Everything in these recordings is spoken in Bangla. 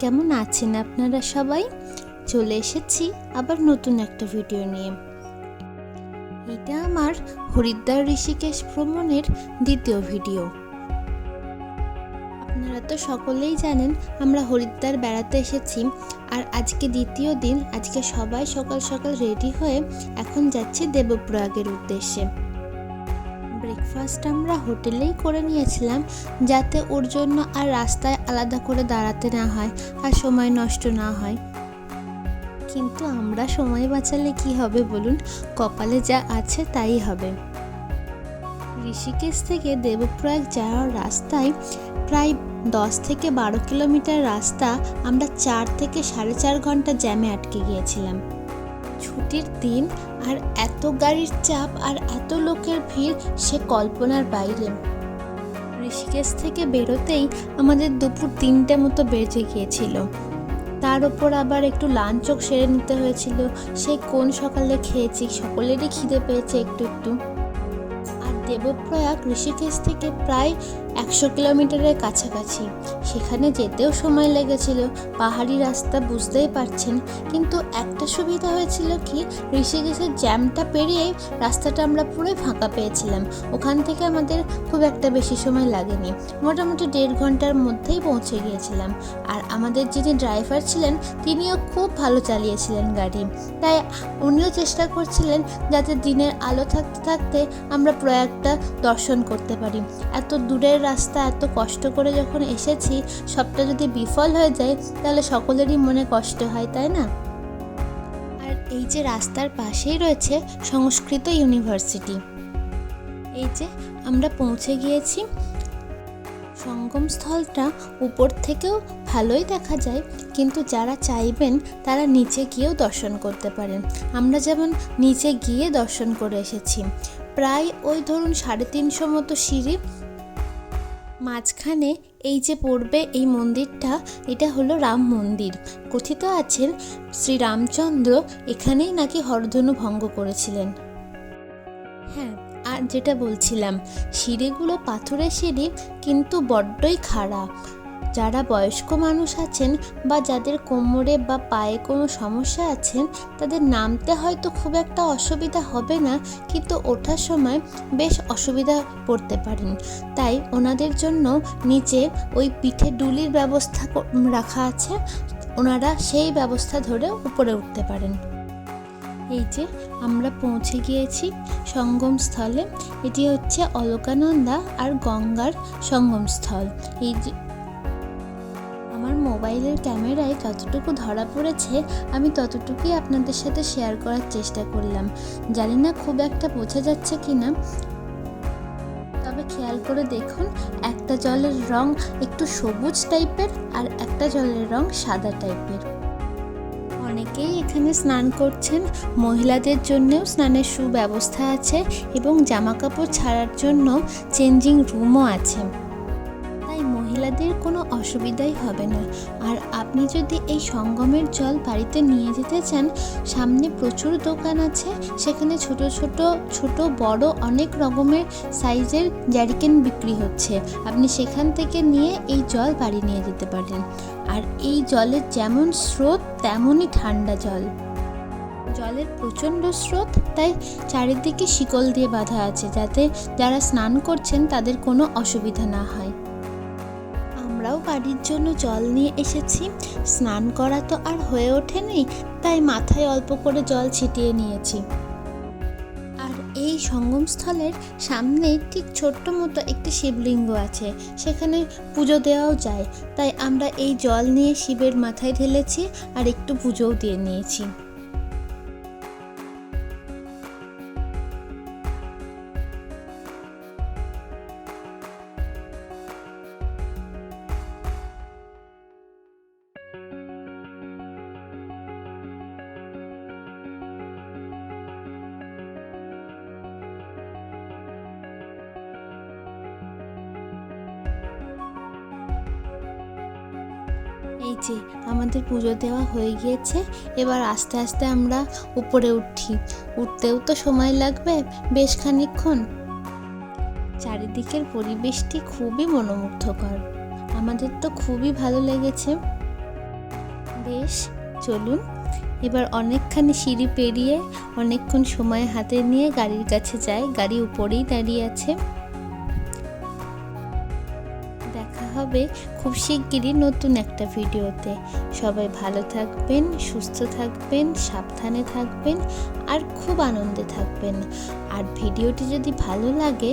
কেমন আছেন আপনারা সবাই? চলে এসেছি আবার নতুন একটা ভিডিও নিয়ে। এটা আমার হরিদ্বার ঋষিকেশ ভ্রমণের দ্বিতীয় ভিডিও আপনারা তো সকলেই জানেন, আমরা হরিদ্বার বেড়াতে এসেছি আর আজকে দ্বিতীয় দিন, আজকে সবাই সকাল সকাল রেডি হয়ে এখন যাচ্ছি দেবপ্রয়াগের উদ্দেশ্যে। ব্রেকফাস্ট আমরা হোটেলেই করে নিয়েছিলাম যাতে ওর জন্য আর রাস্তায় আলাদা করে দাঁড়াতে না হয় আর সময় নষ্ট না হয়। কিন্তু আমরা সময় বাঁচালে কি হবে বলুন? কপালে যা আছে তাই হবে। ঋষিকেশ থেকে দেবপ্রয়াগ যাওয়ার রাস্তায় প্রায় দশ থেকে বারো কিলোমিটার রাস্তা আমরা চার থেকে সাড়ে চার ঘণ্টা জ্যামে আটকে গিয়েছিলাম। ছুটির দিন আর এত গাড়ির চাপ আর এত লোকের ভিড় সে কল্পনার বাইরে। ঋষিকেশ থেকে বেরোতেই আমাদের দুপুর তিনটে মতো বেজে গিয়েছিল। তার ওপর আবার একটু লাঞ্চও সেরে নিতে হয়েছিল। সে কোন সকালে খেয়েছি, সকলেরই খিদে পেয়েছে একটু একটু। আর দেবপ্রয়াগ ঋষিকেশ থেকে প্রায় একশো কিলোমিটারের কাছাকাছি। সেখানে যেতেও সময় লেগেছিল। পাহাড়ি রাস্তা বুঝতেই পারছেন, কিন্তু একটা সুবিধা হয়েছিল কি, ঋষিকেশের জ্যামটা পেরিয়ে রাস্তাটা আমরা পুরোই ফাঁকা পেয়েছিলাম। ওখান থেকে আমাদের খুব একটা বেশি সময় লাগেনি। মোটামুটি দেড় ঘণ্টার মধ্যেই পৌঁছে গিয়েছিলাম। আর আমাদের যিনি ড্রাইভার ছিলেন, তিনিও খুব ভালো চালিয়েছিলেন গাড়ি। তাই উনিও চেষ্টা করছিলেন যাতে দিনের আলো থাকতে থাকতে আমরা প্রয়াগটা দর্শন করতে পারি। এত দূরের রাস্তা এত কষ্ট করে যখন এসেছি, সবটা যদি বিফল হয়ে যায়, তাহলে সকলেরই মনে কষ্ট হয়, তাই না? আর এই যে রাস্তার পাশেই রয়েছে সংস্কৃত ইউনিভার্সিটি। এই যে আমরা পৌঁছে গিয়েছি। সঙ্গমস্থলটা উপর থেকেও ভালোই দেখা যায়, কিন্তু যারা চাইবেন, তারা নিচে গিয়েও দর্শন করতে পারেন। আমরা যেমন নিচে গিয়ে দর্শন করে এসেছি। প্রায় ওই ধরুন সাড়ে তিনশো মতো সিঁড়ি মাঝখানে এই যে পড়বে এই মন্দিরটা, এটা হলো রাম মন্দির। কথিত আছেন শ্রী রামচন্দ্র এখানেই নাকি হরধনু ভঙ্গ করেছিলেন। হ্যাঁ আর যেটা বলছিলাম সিঁড়িগুলো পাথরের সিঁড়ি কিন্তু বড্ডই খাড়া। যারা বয়স্ক মানুষ আছেন বা যাদের কোমরে বা পায়ে কোনো সমস্যা আছেন, তাদের নামতে হয়তো খুব একটা অসুবিধা হবে না, কিন্তু ওঠার সময় বেশ অসুবিধা পড়তে পারেন। তাই ওনাদের জন্য নিচে ওই পিঠে ডুলির ব্যবস্থা রাখা আছে। ওনারা সেই ব্যবস্থা ধরে উপরে উঠতে পারেন। এই যে আমরা পৌঁছে গিয়েছি সঙ্গমস্থলে এটি হচ্ছে অলকানন্দা আর গঙ্গার সঙ্গমস্থল এই মোবাইলের ক্যামেরায় যতটুকু ধরা পড়েছে, আমি ততটুকুই আপনাদের সাথে শেয়ার করার চেষ্টা করলাম। জানি না খুব একটা বোঝা যাচ্ছে কি না তবে খেয়াল করে দেখুন, একটা জলের রং একটু সবুজ টাইপের আর একটা জলের রং সাদা টাইপের। অনেকেই এখানে স্নান করছেন। মহিলাদের জন্যেও স্নানের সুব্যবস্থা আছে এবং জামাকাপড় ছাড়ার জন্য চেঞ্জিং রুমও আছে। মহিলাদের কোনো অসুবিধাই হবে না। আর আপনি যদি এই সঙ্গমের জল বাড়িতে নিয়ে যেতে চান, সামনে প্রচুর দোকান আছে, সেখানে ছোট ছোট ছোট বড় অনেক রকমের সাইজের জ্যারিকেন বিক্রি হচ্ছে। আপনি সেখান থেকে নিয়ে এই জল বাড়ি নিয়ে যেতে পারেন। আর এই জলের যেমন স্রোত, তেমনই ঠান্ডা জল। জলের প্রচণ্ড স্রোত, তাই চারিদিকে শিকল দিয়ে বাঁধা আছে যাতে যারা স্নান করছেন তাদের কোনো অসুবিধা না হয়। আমরাও বাড়ির জন্য জল নিয়ে এসেছি। স্নান করা তো আর হয়ে ওঠেনি, তাই মাথায় অল্প করে জল ছিটিয়ে নিয়েছি। আর এই সঙ্গমস্থলের সামনে ঠিক ছোট্ট মতো একটি শিবলিঙ্গ আছে, সেখানে পুজো দেওয়াও যায়। তাই আমরা এই জল নিয়ে শিবের মাথায় ঢেলেছি আর একটু পুজোও দিয়ে নিয়েছি। এই যে, আমাদের পুজো দেওয়া হয়ে গিয়েছে। এবার আস্তে আস্তে আমরা উপরে উঠি। উঠতেও তো সময় লাগবে বেশ খানিকক্ষণ। চারিদিকের পরিবেশটি খুবই মনোমুগ্ধকর। আমাদের তো খুবই ভালো লেগেছে। বেশ, চলুন। এবার অনেকখানি সিঁড়ি পেরিয়ে অনেকক্ষণ সময় হাতে নিয়ে গাড়ির কাছে যাই। গাড়ি উপরেই দাঁড়িয়ে আছে। হবে খুব শিগগিরই নতুন একটা ভিডিওতে। সবাই ভালো থাকবেন, সুস্থ থাকবেন, সাবধানে থাকবেন আর খুব আনন্দে থাকবেন। আর ভিডিওটি যদি ভালো লাগে,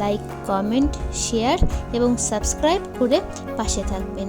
লাইক, কমেন্ট, শেয়ার এবং সাবস্ক্রাইব করে পাশে থাকবেন।